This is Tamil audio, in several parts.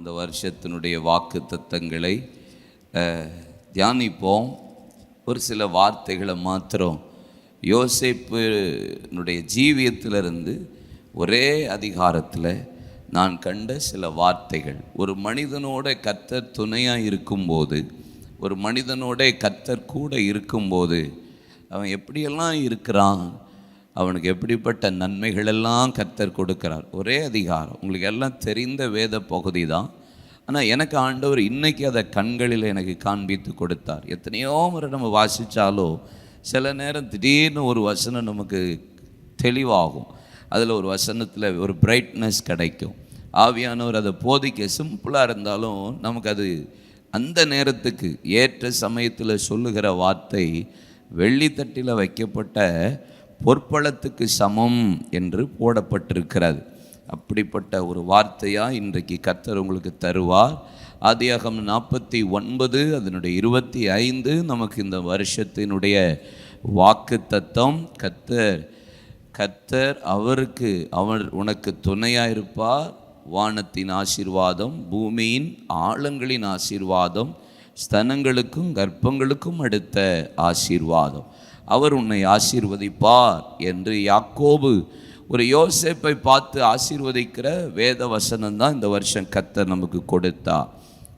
இந்த வருஷத்தினுடைய வாக்கு தத்தங்களை தியானிப்போம். ஒரு சில வார்த்தைகளை மாத்திரம். யோசிப்புனுடைய ஜீவியத்திலிருந்து ஒரே அதிகாரத்தில் நான் கண்ட சில வார்த்தைகள். ஒரு மனிதனோட கத்தர் துணையாக இருக்கும்போது ஒரு மனிதனோட கத்தர் கூட இருக்கும்போது அவன் எப்படியெல்லாம் இருக்கிறான்? அவனுக்கு எப்படிப்பட்ட நன்மைகளெல்லாம் கத்தர் கொடுக்கிறார். ஒரே அதிகாரம். உங்களுக்கு எல்லாம் தெரிந்த வேத பகுதி தான். ஆனால் எனக்கு ஆண்டவர் இன்னைக்கு அதை கண்களில் எனக்கு காண்பித்து கொடுத்தார். எத்தனையோ முறை நம்ம வாசித்தாலோ சில நேரம் திடீர்னு ஒரு வசனம் நமக்கு தெளிவாகும். அதில் ஒரு வசனத்தில் ஒரு பிரைட்னஸ் கிடைக்கும். ஆவியானவர் அதை போதிக்க சிம்பிளாக இருந்தாலும் நமக்கு அது அந்த நேரத்துக்கு ஏற்ற சமயத்தில் சொல்லுகிற வார்த்தை வெள்ளித்தட்டில் வைக்கப்பட்ட பொற்பளத்துக்கு சமம் என்று போடப்பட்டிருக்கிறது. அப்படிப்பட்ட ஒரு வார்த்தையாக இன்றைக்கு கர்த்தர் உங்களுக்கு தருவார். ஆதியாகம் நாற்பத்தி ஒன்பது அதனுடைய இருபத்தி ஐந்து நமக்கு இந்த வருஷத்தினுடைய வாக்கு தத்தம். கத்தர் கத்தர் அவருக்கு அவர் உனக்கு துணையாக இருப்பார். வானத்தின் ஆசீர்வாதம் பூமியின் ஆழங்களின் ஆசீர்வாதம் ஸ்தனங்களுக்கும் கர்ப்பங்களுக்கும் அடுத்த ஆசீர்வாதம். அவர் உன்னை ஆசீர்வதிப்பார் என்று யாக்கோபு ஒரு யோசேப்பை பார்த்து ஆசீர்வதிக்கிற வேத வசனம் தான் இந்த வருஷம் கத்தர் நமக்கு கொடுத்தா.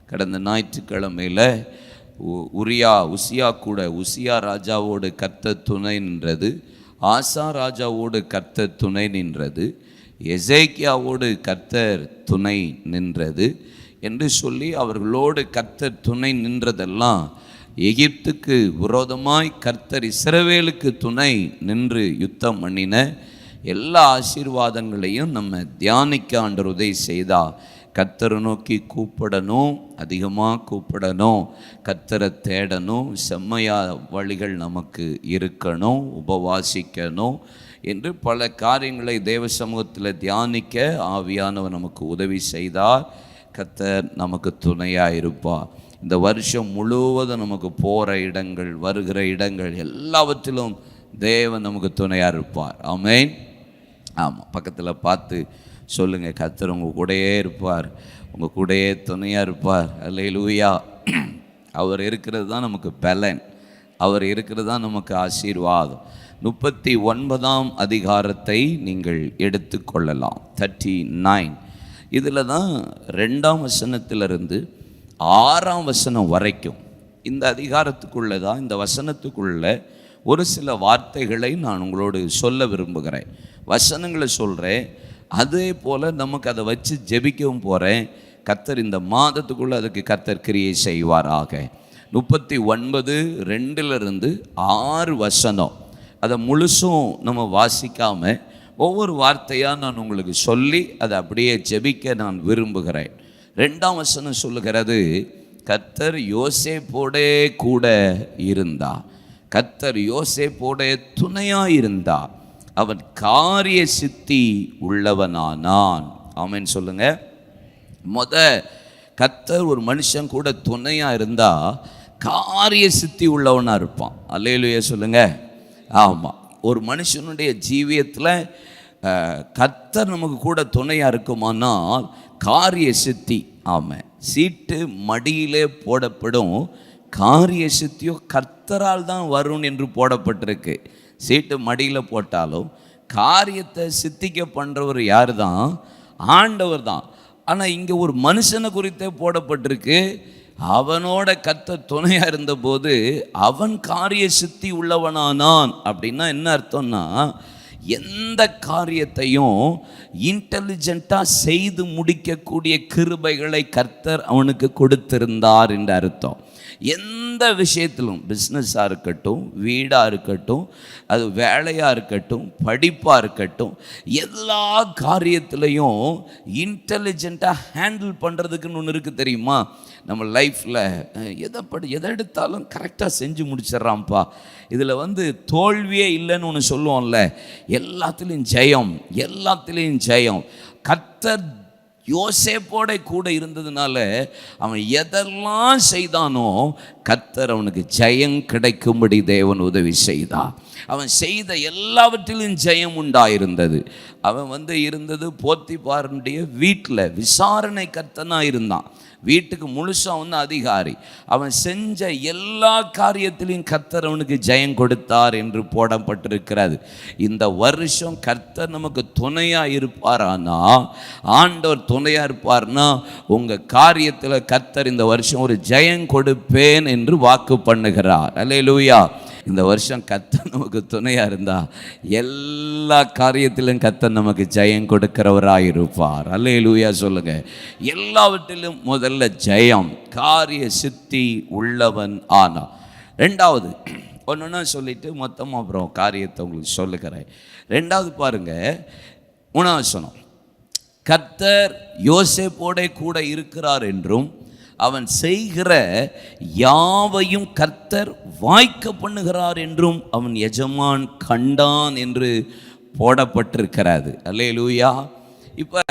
கடந்த ஞாயிற்றுக்கிழமையில் உ- உரியா உசியா கூட உசியா ராஜாவோடு கத்த துணை நின்றது. ஆசா ராஜாவோடு கத்த துணை நின்றது. எசேக்கியாவோடு கர்த்தர் துணை நின்றது. என்று சொல்லி அவர்களோடு கர்த்தர் துணை நின்றதெல்லாம் எகிப்துக்கு விரோதமாய் கர்த்தர் இஸ்ரவேலுக்கு துணை நின்று யுத்தம் பண்ணின எல்லா ஆசீர்வாதங்களையும் நம்ம தியானிக்க ஆண்டர் உதவி செய்தா. கர்த்தரை நோக்கி கூப்பிடணும் அதிகமாக கூப்பிடணும் கர்த்தரை தேடணும் செம்மையா வழிகள் நமக்கு இருக்கணும் உபவாசிக்கணும் என்று பல காரியங்களை தேவ சமூகத்தில் தியானிக்க ஆவியானவர் நமக்கு உதவி செய்தார். கத்தர் நமக்கு துணையாக இருப்பார். இந்த வருஷம் முழுவதும் நமக்கு போகிற இடங்கள் வருகிற இடங்கள் எல்லாவற்றிலும் தேவன் நமக்கு துணையாக இருப்பார். ஆமேன். ஆமாம் பக்கத்தில் பார்த்து சொல்லுங்கள் கத்தர் உங்கள் கூடையே இருப்பார். உங்கள் கூடையே துணையாக இருப்பார். அல்லேலூயா அவர் இருக்கிறது தான் நமக்கு பலன். அவர் இருக்கிறது தான் நமக்கு ஆசீர்வாதம். முப்பத்தி ஒன்பதாம் அதிகாரத்தை நீங்கள் எடுத்துக்கொள்ளலாம். தேர்ட்டி நைன் இதில் தான் ரெண்டாம் வசனத்திலிருந்து ஆறாம் வசனம் வரைக்கும் இந்த அதிகாரத்துக்குள்ளே தான் இந்த வசனத்துக்குள்ள ஒரு சில வார்த்தைகளை நான் உங்களோடு சொல்ல விரும்புகிறேன். வசனங்களை சொல்கிறேன் அதே போல் நமக்கு அதை வச்சு ஜெபிக்கவும் போகிறேன் கத்தர் இந்த மாதத்துக்குள்ளே அதுக்கு கத்தர் கிரியை செய்வாராக. முப்பத்தி ஒன்பது ரெண்டுலேருந்து ஆறு வசனம். அதை முழுசும் நம்ம வாசிக்காமல் ஒவ்வொரு வார்த்தையாக நான் உங்களுக்கு சொல்லி அதை அப்படியே ஜெபிக்க நான் விரும்புகிறேன். ரெண்டாம் வசனம் சொல்லுகிறது கத்தர் யோசேப்போடே கூட இருந்தா கத்தர் யோசேப்போட துணையாக இருந்தா அவன் காரிய சித்தி உள்ளவனானான். ஆமென் சொல்லுங்க. முத கத்தர் ஒரு மனுஷன் கூட துணையாக இருந்தா காரிய சித்தி உள்ளவனாக இருப்பான். அல்லையிலேயே சொல்லுங்க. ஆமாம் ஒரு மனுஷனுடைய ஜீவியத்தில் கர்த்தர் நமக்கு கூட துணையாக இருக்குமானால் காரிய சித்தி ஆமாம் சீட்டு மடியிலே போடப்படும் காரிய சித்தியோ கர்த்தரால் தான் வரும் என்று போடப்பட்டிருக்கு. சீட்டு மடியில் போட்டாலும் காரியத்தை சித்திக்க பண்ணுறவர் யார் தான் ஆண்டவர் தான். ஆனால் இங்கே ஒரு மனுஷனை குறித்தே போடப்பட்டிருக்கு. அவனோட கத்த துணையாக இருந்தபோது அவன் காரிய சித்தி உள்ளவனானான். அப்படின்னா என்ன அர்த்தம்னா எந்த காரியத்தையும் இன்டெலிஜென்ட்டாக செய்து முடிக்கக்கூடிய கிருபைகளை கர்த்தர் அவனுக்கு கொடுத்திருந்தார் என்று அர்த்தம். எந்த விஷயத்திலும் பிஸ்னஸாக இருக்கட்டும் வீடாக இருக்கட்டும் அது வேலையாக இருக்கட்டும் படிப்பாக இருக்கட்டும் எல்லா காரியத்திலையும் இன்டெலிஜெண்ட்டாக ஹேண்டில் பண்ணுறதுக்குன்னு ஒன்று இருக்குது தெரியுமா? நம்ம லைஃப்பில் எதை படி எதை எடுத்தாலும் கரெக்டாக செஞ்சு முடிச்சிட்றான்ப்பா. இதில் வந்து தோல்வியே இல்லைன்னு ஒன்று சொல்லுவோம்ல. எல்லாத்துலேயும் ஜெயம் எல்லாத்துலேயும் ஜெயம். கத்தர் யோசேப்போட கூட இருந்ததுனால அவன் எதெல்லாம் செய்தானோ கத்தர் அவனுக்கு ஜெயம் கிடைக்கும்படி தேவன் உதவி செய்தான் அவன் செய்த எல்லாவற்றிலும் ஜெயம் உண்டாயிருந்தது. அவன் வந்து இருந்தது போத்திபாரனுடைய வீட்டில் விசாரணை கர்த்தனாக இருந்தான். வீட்டுக்கு முழுசாக வந்து அதிகாரி. அவன் செஞ்ச எல்லா காரியத்திலையும் கர்த்தர் அவனுக்கு ஜெயம் கொடுத்தார் என்று போடப்பட்டிருக்கிறது. இந்த வருஷம் கர்த்தர் நமக்கு துணையாக இருப்பாரானா? ஆண்டவர் துணையாக இருப்பார்னா உங்கள் காரியத்தில் கர்த்தர் இந்த வருஷம் ஒரு ஜெயம் கொடுப்பேன் என்று வாக்கு பண்ணுகிறார். அல்லேலூயா. இந்த வருஷம் கத்த நமக்கு துணையாக இருந்தா எல்லா காரியத்திலும் கத்த நமக்கு ஜெயம் கொடுக்கிறவராக இருப்பார் அல்லேலூயா சொல்லுங்க. எல்லாவற்றிலும் முதல்ல ஜெயம் காரிய சித்தி உள்ளவன் ஆனா ரெண்டாவது ஒன்றுன்னா சொல்லிட்டு மொத்தமாக அப்புறம் காரியத்தை உங்களுக்கு சொல்லுகிறேன். ரெண்டாவது பாருங்கள் மூணாவது சொன்னோம். கர்த்தர் யோசேப்போட கூட இருக்கிறார் என்றும் அவன் செய்கிற யாவையும் கர்த்தர் வாய்க்க பண்ணுகிறார் என்றும் அவன் எஜமான் கண்டான் என்று போடப்பட்டிருக்கிறாது. அல்லே லூயா இப்போ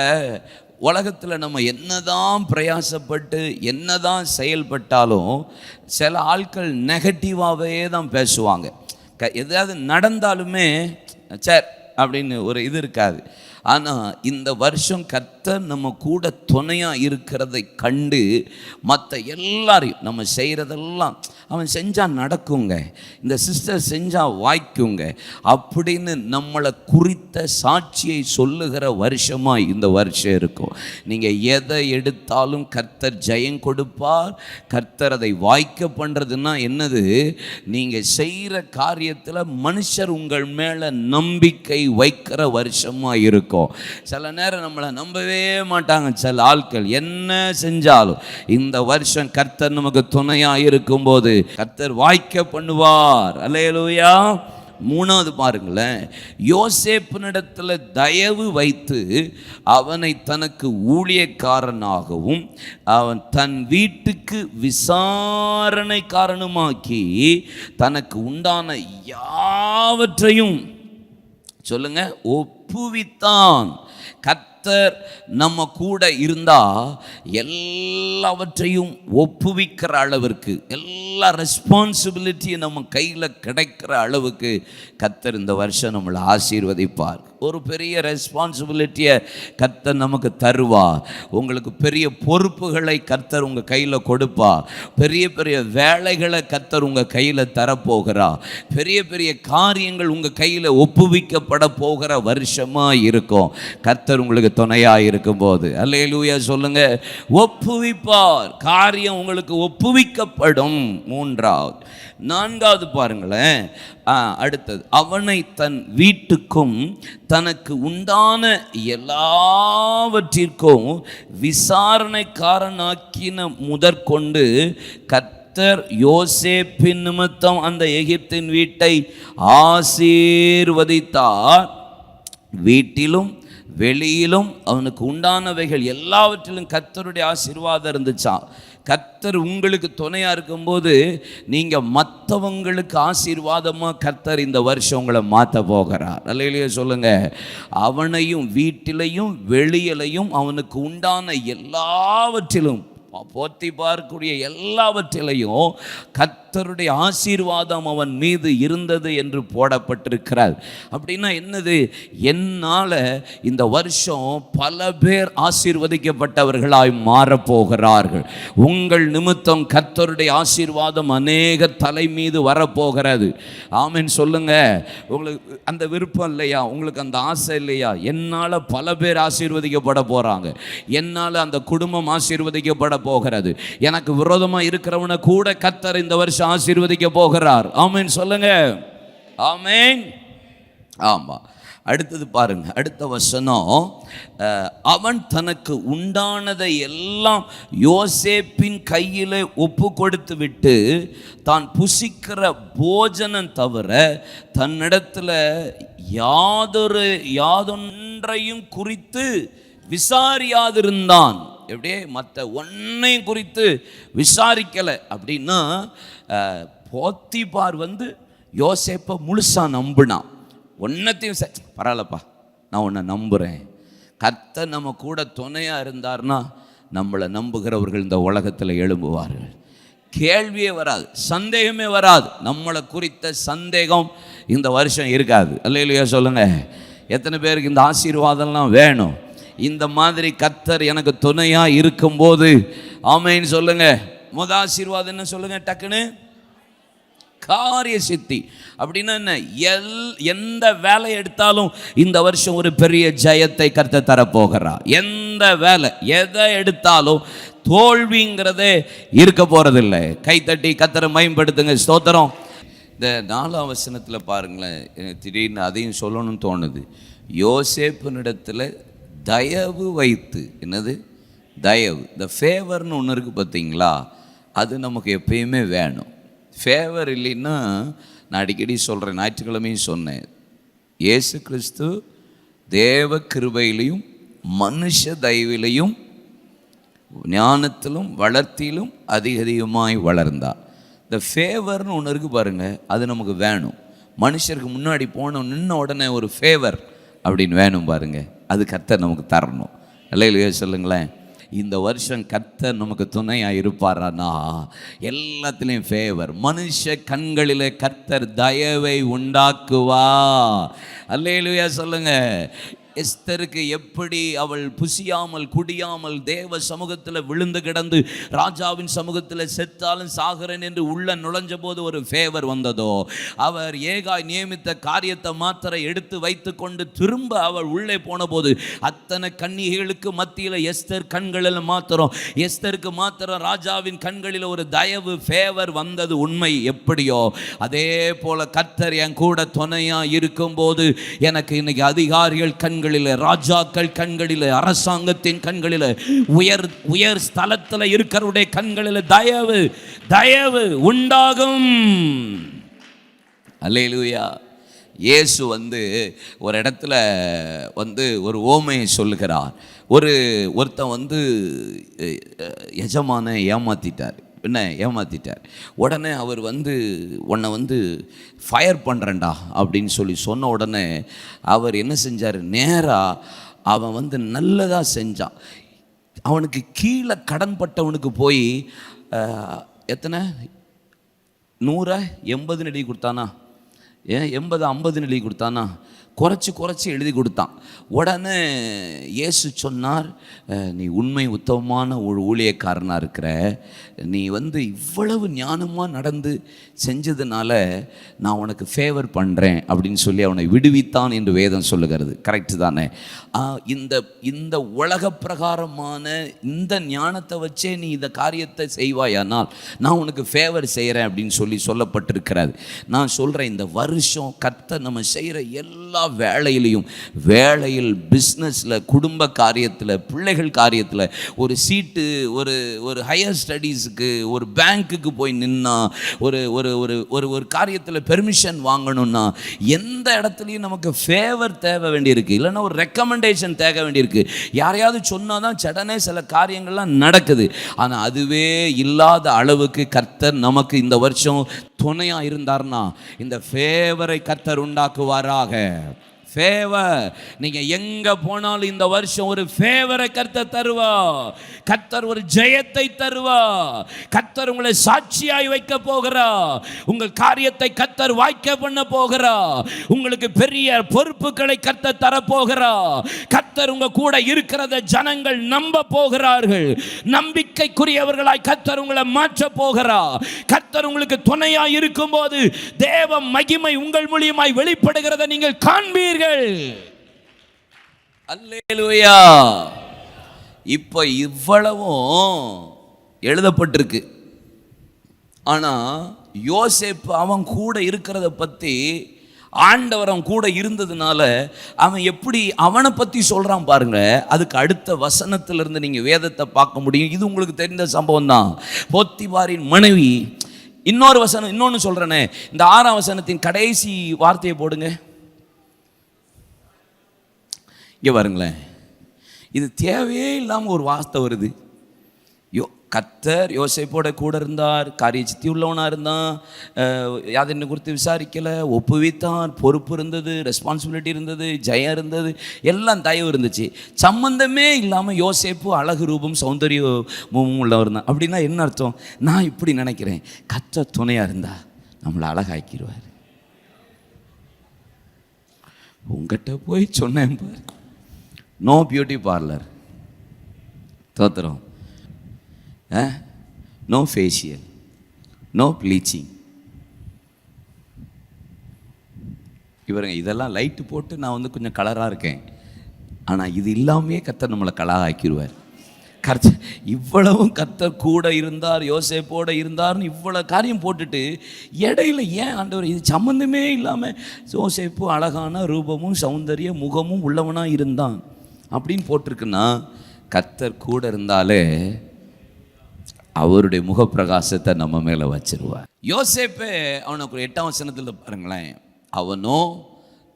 உலகத்தில் நம்ம என்னதான் பிரயாசப்பட்டு என்னதான் செயல்பட்டாலும் சில ஆட்கள் நெகட்டிவாகவே தான் பேசுவாங்க. க எதாவது நடந்தாலுமே சார் அப்படின்னு ஒரு இது இருக்காது. ஆனால் இந்த வருஷம் கர்த்தர் நம்ம கூட துணையாக இருக்கிறதை கண்டு மற்ற எல்லாரையும் நம்ம செய்கிறதெல்லாம் அவன் செஞ்சால் நடக்குங்க. இந்த சிஸ்டர் செஞ்சால் வாய்க்குங்க. அப்படின்னு நம்மளை குறித்த சாட்சியை சொல்லுகிற வருஷமாக இந்த வருஷம் இருக்கும். நீங்கள் எதை எடுத்தாலும் கர்த்தர் ஜெயம் கொடுப்பார். கர்த்தர் அதை வாய்க்க பண்ணுறதுன்னா என்னது? நீங்கள் செய்கிற காரியத்தில் மனுஷர் உங்கள் மேலே நம்பிக்கை வைக்கிற வருஷமாக இருக்கும். சில நேரம் நம்மளை நம்பவே மாட்டாங்க சில ஆட்கள். என்ன செஞ்சாலும் இந்த வருஷம் கர்த்தர் நமக்கு துணையாக இருக்கும்போது கர்த்தர் வாய்க்க பண்ணுவார். அலையலோயா மூணாவது பாருங்களேன். யோசேப்பினிடத்தில் தயவு வைத்து அவனை தனக்கு ஊழியக்காரனாகவும் அவன் தன் வீட்டுக்கு விசாரணை காரணமாக்கி தனக்கு உண்டான யாவற்றையும் சொல்லுங்க ஒப்புவித்தான். கர்த்தர் நம்ம கூட இருந்தால் எல்லாவற்றையும் ஒப்புவிக்கிற அளவிற்கு எல்லா ரெஸ்பான்சிபிலிட்டியும் நம்ம கையில் கிடைக்கிற அளவுக்கு கர்த்தர் இந்த வருஷம் நம்மளை ஆசீர்வதிப்பார். ஒரு பெரிய ரெஸ்பான்சிபிலிட்டியை கர்த்தர் நமக்கு தருவா உங்களுக்கு பெரிய பொறுப்புகளை கர்த்தர் உங்கள் கையில் கொடுப்பா பெரிய பெரிய வேலைகளை கர்த்தர் உங்கள் கையில் தரப்போகிறா பெரிய பெரிய காரியங்கள் உங்கள் கையில் ஒப்புவிக்கப்பட போகிற வருஷமாக இருக்கும். கர்த்தர் உங்களுக்கு துணையாக இருக்கும்போது அல்லேலூயா சொல்லுங்க. ஒப்புவிப்பார். காரியம் உங்களுக்கு ஒப்புவிக்கப்படும். மூன்றாவது. நான்காவது பாருங்களேன். அடுத்தது. அவனை தன் வீட்டுக்கும் தனக்கு உண்டான எல்லாவற்றிற்கும் விசாரணைக்காரனாக்கின முதற்கொண்டு கர்த்தர் யோசேப்பின் நிமித்தம் அந்த எகிப்தின் வீட்டை ஆசீர்வதித்தார். வீட்டிலும் வெளியிலும் அவனுக்கு உண்டானவைகள் எல்லாவற்றிலும் கத்தருடைய ஆசீர்வாதம் இருந்துச்சா? கத்தர் உங்களுக்கு துணையாக இருக்கும்போது நீங்கள் மற்றவங்களுக்கு ஆசீர்வாதமாக கத்தர் இந்த வருஷம் உங்களை மாற்ற போகிறார். அல்லையிலேயே சொல்லுங்கள் அவனையும் வீட்டிலையும் வெளியிலையும் அவனுக்கு உண்டான எல்லாவற்றிலும் போத்தி பார்க்கக்கூடிய எல்லாவற்றிலையும் கர்த்தருடைய ஆசீர்வாதம் அவன் மீது இருந்தது என்று போடப்பட்டிருக்கிறார். அப்படின்னா என்னது? என்னால் இந்த வருஷம் பல பேர் ஆசீர்வதிக்கப்பட்டவர்களாய் மாறப்போகிறார்கள் உங்கள் நிமித்தம் கர்த்தருடைய ஆசீர்வாதம் அநேக தலை மீது வரப்போகிறது ஆமீன் சொல்லுங்க. உங்களுக்கு அந்த விருப்பம் இல்லையா? உங்களுக்கு அந்த ஆசை இல்லையா? என்னால் பல பேர் ஆசீர்வதிக்கப்பட போகிறாங்க என்னால் அந்த குடும்பம் ஆசீர்வதிக்கப்பட போகிறது. எனக்கு விரோதமாக இருக்கிறவனை கூட கத்தர் இந்த வருஷம் ஆசீர்வதிக்க போகிறார். ஆமீன் சொல்லுங்க. ஆமேன். ஆமாம் அடுத்தது பாருங்க அடுத்த வசனம். அவன் தனக்கு உண்டானதை எல்லாம் யோசேப்பின் கையில் ஒப்பு கொடுத்து விட்டு தான் புசிக்கிற போஜனம் தவிர தன்னிடத்தில் யாதொரு யாதொன்றையும் குறித்து விசாரியாதிருந்தான். எப்படியே மற்ற ஒன்றையும் குறித்து விசாரிக்கலை. அப்படின்னா போத்திபார் வந்து யோசேப்பை முழுசாக நம்பினான் ஒன்றத்தையும் ச பரவாயில்லப்பா நான் உன்னை நம்புகிறேன் கர்த்தர் நம்ம கூட துணையாக இருந்தார்னா நம்மளை நம்புகிறவர்கள் இந்த உலகத்தில் எழும்புவார்கள். கேள்வியே வராது சந்தேகமே வராது. நம்மளை குறித்த சந்தேகம் இந்த வருஷம் இருக்காது. அல்லையா சொல்லுங்கள் எத்தனை பேருக்கு இந்த ஆசீர்வாதம்லாம் வேணும்? இந்த மாதிரி கத்தர் எனக்கு துணையாக இருக்கும்போது ஆமைன்னு சொல்லுங்க. முத ஆசீர்வாதம் என்ன சொல்லுங்க டக்குன்னு? காரிய சித்தி அப்படின்னா என்ன? எல் எந்த வேலை எடுத்தாலும் இந்த வருஷம் ஒரு பெரிய ஜெயத்தை கருத்த தரப்போகிறா எந்த வேலை எதை எடுத்தாலும் தோல்விங்கிறதே இருக்க போகிறதில்லை கைத்தட்டி கத்தரை மேம்படுத்துங்க ஸ்தோத்திரம். இந்த நாலாம் வசனத்தில் பாருங்களேன் திடீர்னு அதையும் சொல்லணும்னு தோணுது. யோசேப்பினிடத்தில் தயவு வைத்து என்னது? தயவு. இந்த ஃபேவர்னு ஒன்று இருக்குது பார்த்தீங்களா? அது நமக்கு எப்பயுமே வேணும். ஃபேவர் இல்லைன்னா நான் அடிக்கடி சொல்கிறேன் ஞாயிற்றுக்கிழமையும் சொன்னேன். இயேசு கிறிஸ்து தேவ கிருபையிலையும் மனுஷ தயவிலையும் ஞானத்திலும் வளர்த்தியிலும் அதிக அதிகமாய் வளர்ந்தா இந்த ஃபேவர்னு ஒன்று இருக்குது பாருங்கள் அது நமக்கு வேணும். மனுஷருக்கு முன்னாடி போன நின்ன உடனே ஒரு ஃபேவர் அப்படின்னு வேணும் பாருங்கள் அது கர்த்தர் நமக்கு தரணும். இல்லையா சொல்லுங்களேன். இந்த வருஷம் கர்த்தர் நமக்கு துணையாக இருப்பாரானா? எல்லாத்துலேயும் ஃபேவர் மனுஷ கண்களில் கர்த்தர் தயவை உண்டாக்குவா. அல்லேலுயா சொல்லுங்கள் எஸ்தருக்கு எப்படி அவள் புசியாமல் குடியாமல் தேவ சமூகத்தில் விழுந்து கிடந்து ராஜாவின் சமூகத்தில் செத்தாலும் சாகரன் என்று உள்ள நுழைஞ்ச போது ஒரு ஃபேவர் வந்ததோ? அவர் ஏகாய் நியமித்த காரியத்தை மாத்திர எடுத்து வைத்து கொண்டு திரும்ப அவள் உள்ளே போன போது அத்தனை கன்னிகைகளுக்கு மத்தியில் எஸ்தர் கண்களில் மாத்திரம் எஸ்தருக்கு மாத்திரம் ராஜாவின் கண்களில் ஒரு தயவு ஃபேவர் வந்தது உண்மை எப்படியோ? அதே போல கர்த்தர் என் கூட துணையாக இருக்கும்போது எனக்கு இன்னைக்கு அதிகாரிகள் கண் கண்களில் ராஜாக்கள் கண்களில் அரசாங்கத்தின் கண்களில் உயர் உயர் ஸ்தலத்தில் இருக்கிறவருடைய கண்களில் தயவு தயவு உண்டாகும். அல்லேலூயா. இயேசு வந்து ஒரு இடத்துல வந்து ஒரு ஓமையை சொல்லுகிறார். ஒரு ஒருத்தன் வந்து எஜமான ஏமாத்திட்டார். என்ன ஏமாத்திட்டார். உடனே அவர் வந்து உன்னை வந்து ஃபயர் பண்ணுறேன்டா அப்படின்னு சொல்லி சொன்ன உடனே அவர் என்ன செஞ்சார்? நேராக அவன் வந்து நல்லதாக செஞ்சான். அவனுக்கு கீழே கடன்பட்டவனுக்கு போய் எத்தனை? நூறா? எண்பது நெடி கொடுத்தானா? ஏன்? எண்பது ஐம்பது நெடி கொடுத்தானா? குறைச்சி குறைச்சி எழுதி கொடுத்தான். உடனே இயேசு சொன்னார் நீ உண்மை உத்தமமான ஒரு ஊழியக்காரனாக இருக்கிற. நீ வந்து இவ்வளவு ஞானமாக நடந்து செஞ்சதுனால நான் உனக்கு ஃபேவர் பண்ணுறேன் அப்படின்னு சொல்லி அவனை விடுவித்தான் என்று வேதம் சொல்லுகிறது. கரெக்டு தானே? இந்த இந்த உலக பிரகாரமான இந்த ஞானத்தை வச்சே நீ இந்த காரியத்தை செய்வாயானால் நான் உனக்கு ஃபேவர் செய்கிறேன் அப்படின்னு சொல்லி சொல்லப்பட்டிருக்கிறது. நான் சொல்கிறேன் இந்த வருஷம் கத்தை நம்ம செய்கிற எல்லா வேலையிலையும் வேலையில் பிஸ்னஸில் குடும்ப காரியத்தில் பிள்ளைகள் காரியத்தில் ஒரு சீட்டு ஒரு ஒரு ஹையர் ஸ்டடீஸுக்கு ஒரு பேங்க்குக்கு போய் நின்னா ஒரு ஒரு ஒரு ஒரு ஒரு காரியத்தில் பெர்மிஷன் வாங்கணும்னா எந்த இடத்துலையும் நமக்கு ஃபேவர் தேவை வேண்டியிருக்கு. இல்லைன்னா ஒரு ரெக்கமெண்டேஷன் தேவை வேண்டியிருக்கு. யாரையாவது சொன்னால் தான் சடனே சில காரியங்கள்லாம் நடக்குது. ஆனால் அதுவே இல்லாத அளவுக்கு கர்த்தர் நமக்கு இந்த வருஷம் துணையாக இருந்தார்னா இந்த ஃபேவரை கத்தர் உண்டாக்குவாராக. ஃபேவர் நீங்க எங்க போனாலும் இந்த வருஷம் ஒரு ஃபேவரை கர்த்தர் தருவா. கர்த்தர் ஒரு ஜெயத்தை தருவா. கர்த்தர் உங்களை சாட்சியாய் வைக்க போகிறா. உங்கள் காரியத்தை கர்த்தர் வாய்க்க பண்ண போகிறா. உங்களுக்கு பெரிய பொறுப்புகளை கர்த்தர் தரப்போகிறா. கர்த்தர் உங்க கூட இருக்கிறத ஜனங்கள் நம்ப போகிறார்கள். நம்பிக்கைக்குரியவர்களாய் கர்த்தர் உங்களை மாற்ற போகிறா. கர்த்தர் உங்களுக்கு துணையாய் இருக்கும்போது தேவ மகிமை உங்கள் மூலியமாய் வெளிப்படுகிறத நீங்கள் காண்பீர்கள். அல்லேலூயா. இப்போ இவ்வளவும் எழுதப்பட்டிருக்கு. ஆனா யோசேப்பு அவன் கூட இருக்கிறத பத்தி ஆண்டவர் அவன் கூட இருந்ததுனால அவன் எப்படி அவனை பத்தி சொல்றான் பாருங்க. அதுக்கு அடுத்த வசனத்திலிருந்து நீங்க வேதத்தை பார்க்க முடியும். இது உங்களுக்கு தெரிந்த சம்பவம் தான். போத்திபாரின் மனைவி இன்னொரு வசனம் இன்னொன்று சொல்கிறேனே இந்த ஆறாம் வசனத்தின் கடைசி வார்த்தையை போடுங்க. இங்கே பாருங்களேன். இது தேவையே இல்லாமல் ஒரு வார்த்தை வருது. யோ கத்தர் யோசேப்போட கூட இருந்தார் காரிய சித்தி உள்ளவனாக இருந்தான் அஹ், குறித்து விசாரிக்கலை ஒப்புவித்தார் பொறுப்பு இருந்தது ரெஸ்பான்சிபிலிட்டி இருந்தது ஜெயம் இருந்தது எல்லாம் தயவு இருந்துச்சு. சம்மந்தமே இல்லாமல் யோசேப்பு அழகு ரூபம் சௌந்தரியமும் உள்ளவர் இருந்தான் அப்படின்னா என்ன அர்த்தம்? நான் இப்படி நினைக்கிறேன். கத்த துணையாக இருந்தா நம்மளை அழகாக்கிடுவார் உங்கள்கிட்ட போய் சொன்னேன் பாரு. நோ பியூட்டி பார்லர் தோத்துறோம் நோ ஃபேஷியல் நோ ப்ளீச்சிங் இவருங்க இதெல்லாம் லைட்டு போட்டு நான் வந்து கொஞ்சம் கலராக இருக்கேன். ஆனால் இது இல்லாமையே கத்தர் நம்மளை கலராக ஆக்கிடுவார் கர்த்த இவ்வளவும் கத்தர் கூட இருந்தார் யோசேப்போட இருந்தார்னு இவ்வளோ காரியம் போட்டுட்டு இடையில ஏன் ஆண்டவர் இது சம்மந்தமே இல்லாமல் யோசேப்பு அழகான ரூபமும் சௌந்தரிய முகமும் உள்ளவனாக இருந்தான்? அப்படின்னு போட்டிருக்குன்னா கத்தர் கூட இருந்தாலே அவருடைய முகப்பிரகாசத்தை நம்ம மேலே வச்சிருவார். யோசேப்பே அவனுக்கு ஒரு எட்டாம் வசனத்தில் பாருங்களேன். அவனோ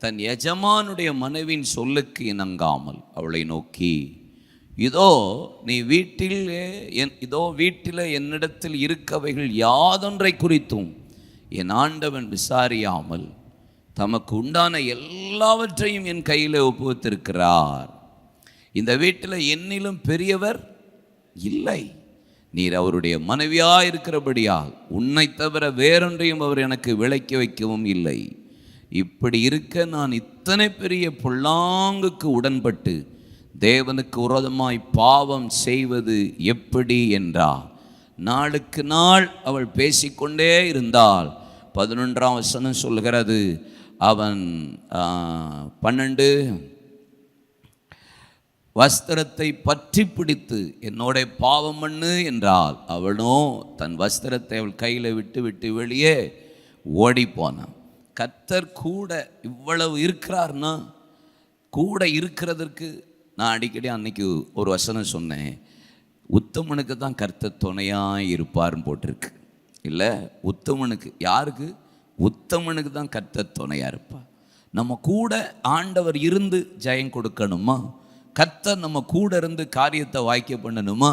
தன் எஜமானுடைய மனைவியின் சொல்லுக்கு இணங்காமல் அவளை நோக்கி இதோ நீ வீட்டில் என் இதோ வீட்டில் என்னிடத்தில் இருக்கவைகள் யாதொன்றை குறித்தும் என் ஆண்டவன் விசாரியாமல் தமக்கு உண்டான எல்லாவற்றையும் என் கையில் ஒப்புவித்திருக்கிறார். இந்த வீட்டில் என்னிலும் பெரியவர் இல்லை. நீர் அவருடைய மனைவியாக இருக்கிறபடியால் உன்னை தவிர வேறொன்றையும் அவர் எனக்கு விளக்கி வைக்கவும் இல்லை. இப்படி இருக்க நான் இத்தனை பெரிய பொல்லாங்குக்கு உடன்பட்டு தேவனுக்கு உரதமாய் பாவம் செய்வது எப்படி என்றார் நாளுக்கு நாள் அவள் பேசிக்கொண்டே இருந்தாள் பதினொன்றாம் வசனம் சொல்கிறது அவன் பன்னெண்டு வஸ்திரத்தை பற்றி பிடித்து என்னோட பாவம் பண்ணு என்றால் அவனோ தன் வஸ்திரத்தை அவள் கையில் விட்டு விட்டு வெளியே ஓடி போனான். கத்தர் கூட இவ்வளவு இருக்கிறார்னா கூட இருக்கிறதற்கு நான் அடிக்கடி அன்னைக்கு ஒரு வசனம் சொன்னேன். உத்தமனுக்கு தான் கர்த்தர் துணையாக இருப்பார்னு போட்டிருக்கு. இல்லை உத்தமனுக்கு யாருக்கு? உத்தமனுக்கு தான் கர்த்தர் துணையாக இருப்பார். நம்ம கூட ஆண்டவர் இருந்து ஜெயம் கொடுக்கணுமா? கர்த்தர் நம்ம கூட இருந்து காரியத்தை வாய்க்க பண்ணணுமா?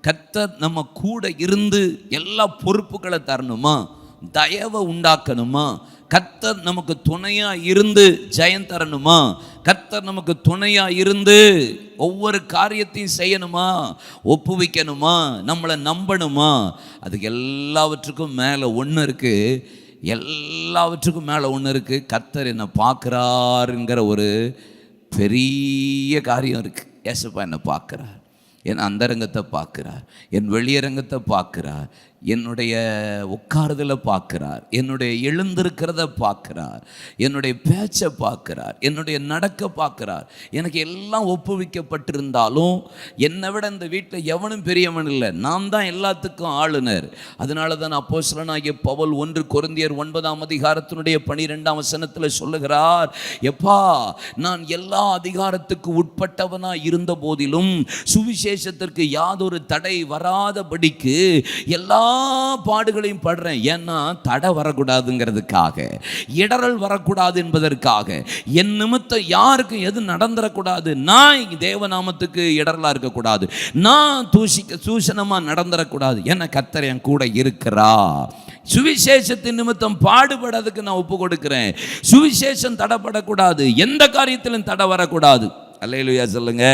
கர்த்தர் நம்ம கூட இருந்து எல்லா பொறுப்புகளை தரணுமா? தயவை உண்டாக்கணுமா? கர்த்தர் நமக்கு துணையாக இருந்து ஜெயம் தரணுமா? கர்த்தர் நமக்கு துணையாக இருந்து ஒவ்வொரு காரியத்தையும் செய்யணுமா? ஒப்புவிக்கணுமா? நம்மளை நம்பணுமா? அதுக்கு எல்லாவற்றுக்கும் மேலே ஒன்று இருக்குது எல்லாவற்றுக்கும் மேலே ஒன்று இருக்குது கர்த்தர் என்னை பார்க்குறாருங்கிற ஒரு பெரிய காரியம் இருக்குது ஏசப்பா என்னை பார்க்குறார். என் அந்தரங்கத்தை பார்க்கிறார் என் வெளியரங்கத்தை பார்க்கிறார் என்னுடைய உட்காருதலை பார்க்கிறார் என்னுடைய எழுந்திருக்கிறத பார்க்கிறார் என்னுடைய பேச்சை பார்க்கிறார் என்னுடைய நடக்க பார்க்கிறார். எனக்கு எல்லாம் ஒப்புவிக்கப்பட்டிருந்தாலும் என்னை விட இந்த வீட்டில் எவனும் பெரியவன் இல்லை. நான் தான் எல்லாத்துக்கும் ஆளுநர். அதனால தான் அப்போஸ்தலனாகிய பவல் ஒன்று குருந்தியர் ஒன்பதாம் அதிகாரத்தினுடைய பனிரெண்டாம் வசனத்தில் சொல்லுகிறார் எப்பா நான் எல்லா அதிகாரத்துக்கு உட்பட்டவனாக இருந்த போதிலும் சுவிசேஷத்திற்கு யாதொரு தடை வராதபடிக்கு எல்லா பாடுகளையும் படுறேன். ஏன்னா தடை வரக்கூடாதுங்கிறதுக்காக இடரல் வரக்கூடாது என்பதற்காக என் நிமித்தம் யாருக்கும் எது நடந்துடக்கூடாது நான் தேவநாமத்துக்கு இடரலா இருக்கக்கூடாது. நான் தூஷிக்க சூசனமா நடந்துடக்கூடாது என்ன கத்தர் என் கூட இருக்கிறா. சுவிசேஷத்தின் நிமித்தம் பாடுபடுறதுக்கு நான் ஒப்பு கொடுக்கிறேன். சுவிசேஷம் தடைப்படக்கூடாது. எந்த காரியத்திலும் தடை வரக்கூடாது. அல்லையிலுயா சொல்லுங்க.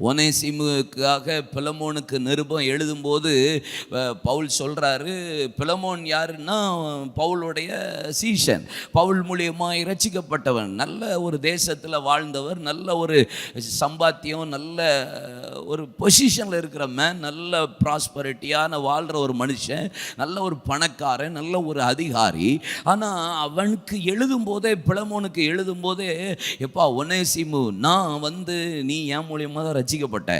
ஒனேசிமுக்காக பிலமோனுக்கு நிருபம் எழுதும்போது பவுல் சொல்கிறாரு பிலமோன் யாருன்னா பவுலுடைய சீஷன். பவுல் மூலியமாக ரட்சிக்கப்பட்டவன் நல்ல ஒரு தேசத்தில் வாழ்ந்தவர் நல்ல ஒரு சம்பாத்தியம் நல்ல ஒரு பொசிஷனில் இருக்கிற மேன் நல்ல ப்ராஸ்பரிட்டியான வாழ்கிற ஒரு மனுஷன் நல்ல ஒரு பணக்காரன் நல்ல ஒரு அதிகாரி. ஆனால் அவனுக்கு எழுதும்போதே பிளமோனுக்கு எழுதும்போதே எப்பா ஒனேசிமு நான் வந்து நீ என் மூலியமாக தான் ரசிக்கப்பட்ட.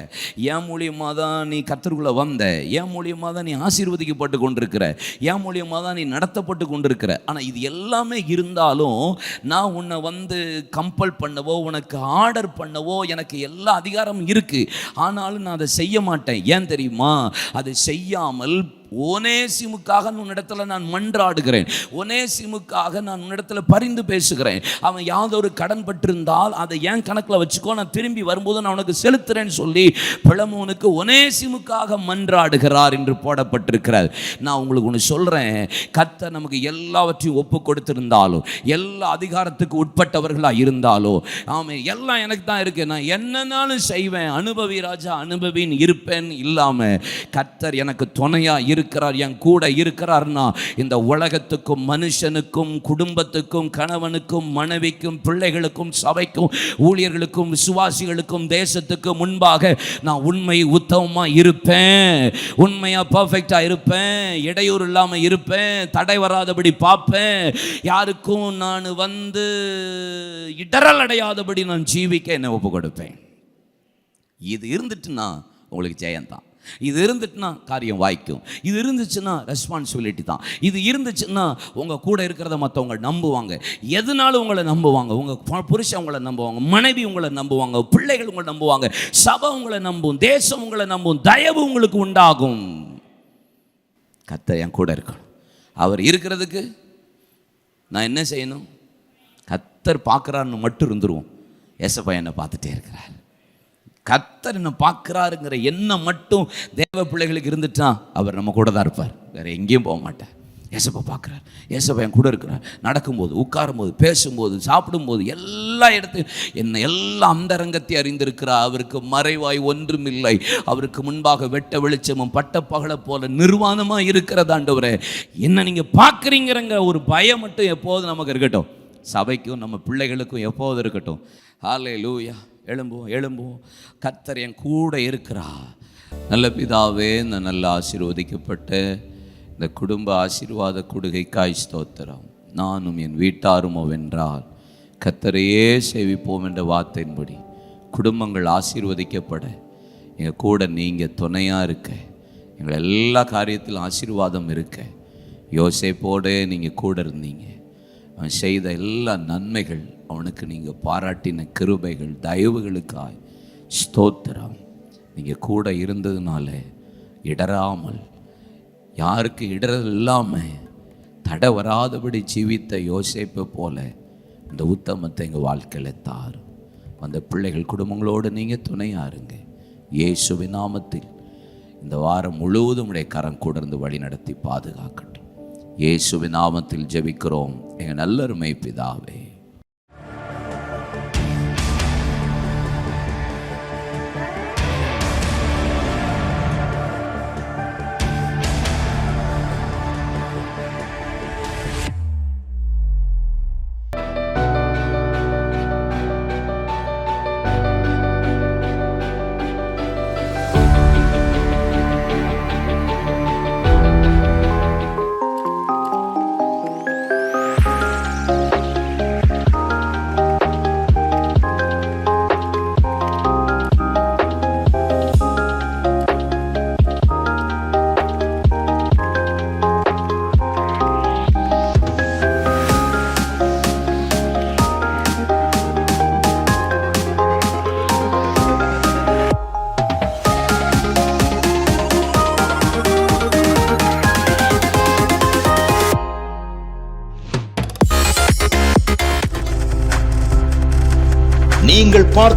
என் மூலியமாக தான் நீ கத்தருக்குள்ளே வந்த. என் மூலியமாக தான் நீ ஆசீர்வதிக்கப்பட்டு கொண்டிருக்கிற. என் மூலியமாக தான் நீ நடத்தப்பட்டு கொண்டிருக்கிற. ஆனால் இது எல்லாமே இருந்தாலும் நான் உன்னை வந்து கம்பல் பண்ணவோ உனக்கு ஆர்டர் பண்ணவோ எனக்கு எல்லா அதிகாரமும் இருக்குது ஆனாலும் நான் அதை செய்ய மாட்டேன். ஏன் தெரியுமா? அதை செய்யாமல் ஒனேசிமுக்காக உன்னிடத்தில் நான் மன்றாடுகிறேன். ஒனேசிமுக்காக நான் உன்னிடத்துல பரிந்து பேசுகிறேன். அவன் யாதொரு கடன் பட்டிருந்தால் அதை என் கணக்கில் வச்சுக்கோ நான் திரும்பி வரும்போது நான் உனக்கு செலுத்துறேன்னு சொல்லி பிளமோனுக்கு ஒனேசிமுக்காக மன்றாடுகிறார் என்று போடப்பட்டிருக்கிறார் நான் உங்களுக்கு ஒன்று சொல்கிறேன் கத்த நமக்கு எல்லாவற்றையும் ஒப்பு கொடுத்திருந்தாலும் எல்லா அதிகாரத்துக்கு உட்பட்டவர்களாக இருந்தாலோ ஆமாம் எல்லாம் எனக்கு தான் இருக்கு. நான் என்னன்னாலும் செய்வேன். அனுபவி ராஜா அனுபவின்னு இருப்பேன் இல்லாமல் கத்தர் எனக்கு துணையாக இருக்கிறார் என் கூட இருக்கிறார்னா இந்த உலகத்துக்கும் மனுஷனுக்கும் குடும்பத்துக்கும் கணவனுக்கும் மனைவிக்கும் பிள்ளைகளுக்கும் சபைக்கும் ஊழியர்களுக்கும் விசுவாசிகளுக்கும் தேசத்துக்கும் முன்பாக நான் உண்மை உத்தமமாக இருப்பேன். உண்மையாக பர்ஃபெக்டாக இருப்பேன். இடையூறு இல்லாமல் இருப்பேன். தடை வராதபடி பார்ப்பேன். யாருக்கும் நான் வந்து இடரல் அடையாதபடி நான் ஜீவிக்க என்னை ஒப்பு கொடுப்பேன் இது இருந்துட்டுன்னா உங்களுக்கு ஜெயந்தான். இது இருந்துட்டுனா காரியம் வாய்க்கும். இது இருந்துச்சுன்னா ரெஸ்பான்சிபிலிட்டி தான். இது இருந்துச்சுன்னா உங்கள் கூட இருக்கிறத மற்றவங்க நம்புவாங்க. எதனாலும் உங்களை நம்புவாங்க? உங்கள் புருஷன் உங்களை நம்புவாங்க மனைவி உங்களை நம்புவாங்க பிள்ளைகள் உங்களை நம்புவாங்க சபை உங்களை நம்பும் தேசம் உங்களை நம்பும் தயவு உங்களுக்கு உண்டாகும். கத்தர் என் கூட இருக்கணும். அவர் இருக்கிறதுக்கு நான் என்ன செய்யணும்? கத்தர் பார்க்குறான்னு மட்டும் இருந்துருவோம். எசப்பா என்னை பார்த்துட்டே இருக்கிறார். கத்தர் என்ன பார்க்குறாருங்கிற எண்ணம் மட்டும் தேவ பிள்ளைகளுக்கு இருந்துட்டா அவர் நம்ம கூட தான் இருப்பார். வேறு எங்கேயும் போக மாட்டார். ஏசப்பா பார்க்குறார். ஏசப்பா என் கூட இருக்கிறார். நடக்கும்போது உட்காரும்போது பேசும்போது சாப்பிடும்போது எல்லா இடத்தையும் என்னை எல்லா அந்தரங்கத்தை அறிந்திருக்கிறார். அவருக்கு மறைவாய் ஒன்றும் இல்லை அவருக்கு முன்பாக வெட்ட வெளிச்சமும் பட்ட பகலை போல நிர்வாணமாக இருக்கிறதாண்டவரே என்ன நீங்கள் பார்க்குறீங்கிறங்க ஒரு பயம் மட்டும் எப்போதும் நமக்கு இருக்கட்டும். சபைக்கும் நம்ம பிள்ளைகளுக்கும் எப்போதும் இருக்கட்டும். ஹாலே லூயா எழும்புவோம் எழும்புவோம். கத்தர் என் கூட இருக்கிறா. நல்ல பிதாவே நான் நல்ல ஆசீர்வதிக்கப்பட்ட இந்த குடும்ப ஆசீர்வாத கொடுகைக்காய் ஸ்தோத்திரம். நானும் என் வீட்டாருமோ வென்றால் கத்தரையே சேவிப்போம் என்ற வார்த்தையின்படி குடும்பங்கள் ஆசீர்வதிக்கப்பட. எங்கள் கூட நீங்கள் துணையாக இருக்க. எங்கள் எல்லா காரியத்திலும் ஆசீர்வாதம் இருக்க. யோசிப்போடே நீங்கள் கூட இருந்தீங்க. அவன் செய்த எல்லா நன்மைகள் அவனுக்கு நீங்கள் பாராட்டின கிருபைகள் தயவுகளுக்காய் ஸ்தோத்திரம். நீங்கள் கூட இருந்ததுனால இடராமல் யாருக்கு இடரல் இல்லாமல் தடை வராதபடி ஜீவித்த யோசிப்பை போல இந்த உத்தமத்தை எங்கள் வாழ்க்கையில் தாரும் அந்த பிள்ளைகள் குடும்பங்களோடு நீங்கள் துணையாக இருங்க. இயேசுவின் நாமத்தில் இந்த வாரம் முழுவதும் உடைய கரம் கூட இருந்து வழி நடத்தி பாதுகாக்கட்டும். இயேசுவின் நாமத்தில் ஜெபிக்கிறோம். எங்கள் நல்லருமை பிதாவே.